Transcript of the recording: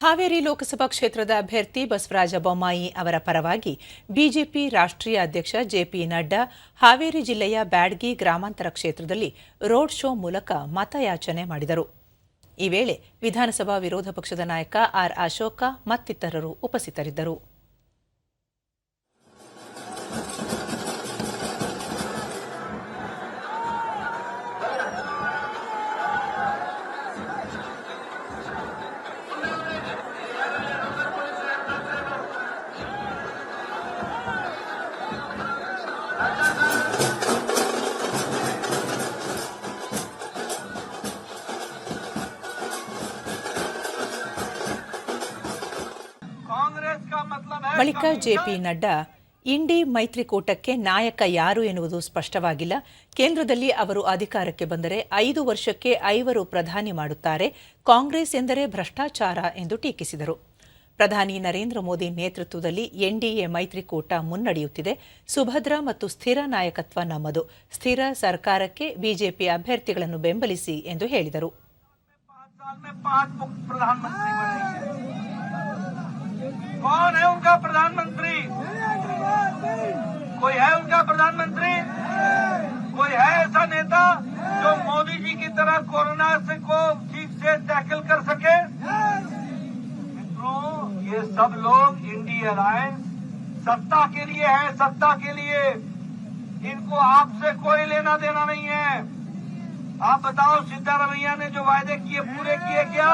ಹಾವೇರಿ ಲೋಕಸಭಾ ಕ್ಷೇತ್ರದ ಅಭ್ಯರ್ಥಿ ಬಸವರಾಜ ಬೊಮ್ಮಾಯಿ ಅವರ ಪರವಾಗಿ ಬಿಜೆಪಿ ರಾಷ್ಟ್ರೀಯ ಅಧ್ಯಕ್ಷ ಜೆಪಿ ನಡ್ಡಾ, ಹಾವೇರಿ ಜಿಲ್ಲೆಯ ಬ್ಯಾಡ್ಗಿ ಗ್ರಾಮಾಂತರ ಕ್ಷೇತ್ರದಲ್ಲಿ ರೋಡ್ ಶೋ ಮೂಲಕ ಮತಯಾಚನೆ ಮಾಡಿದರು. ಈ ವೇಳೆ ವಿಧಾನಸಭಾ ವಿರೋಧ ಪಕ್ಷದ ನಾಯಕ ಆರ್ ಅಶೋಕ ಮತ್ತಿತರರು ಉಪಸ್ಥಿತರಿದ್ದರು. ಬಳಿಕ ಜೆಪಿ ನಡ್ಡಾ ಇಂಡಿ ಮೈತ್ರಿಕೂಟಕ್ಕೆ ನಾಯಕ ಯಾರು ಎನ್ನುವುದು ಸ್ಪಷ್ಟವಾಗಿಲ್ಲ. ಕೇಂದ್ರದಲ್ಲಿ ಅವರು ಅಧಿಕಾರಕ್ಕೆ ಬಂದರೆ ಐದು ವರ್ಷಕ್ಕೆ ಐವರು ಪ್ರಧಾನಿ ಮಾಡುತ್ತಾರೆ. ಕಾಂಗ್ರೆಸ್ ಎಂದರೆ ಭ್ರಷ್ಟಾಚಾರ ಎಂದು ಟೀಕಿಸಿದರು. ಪ್ರಧಾನಿ ನರೇಂದ್ರ ಮೋದಿ ನೇತೃತ್ವದಲ್ಲಿ ಎನ್ಡಿಎ ಮೈತ್ರಿಕೂಟ ಮುನ್ನಡೆಯುತ್ತಿದೆ ಸುಭದ್ರ ಮತ್ತು ಸ್ಥಿರ ನಾಯಕತ್ವ ನಮ್ಮದು ಸ್ಥಿರ ಸರ್ಕಾರಕ್ಕೆ ಬಿಜೆಪಿ ಅಭ್ಯರ್ಥಿಗಳನ್ನು ಬೆಂಬಲಿಸಿ ಎಂದು ಹೇಳಿದರು पाँच साल में पांच मुख्य प्रधानमंत्री बनेंगे कौन है उनका प्रधानमंत्री कोई है उनका प्रधानमंत्री कोई है ऐसा नेता जो मोदी जी की तरह कोरोना से को ठीक से टैकल कर सके मित्रों ये सब लोग इंडी अलायंस सत्ता के लिए है, सत्ता के लिए। इनको आपसे कोई लेना देना नहीं है। आप बताओ सिद्धारमैया ने जो वायदे किए, पूरे किए क्या?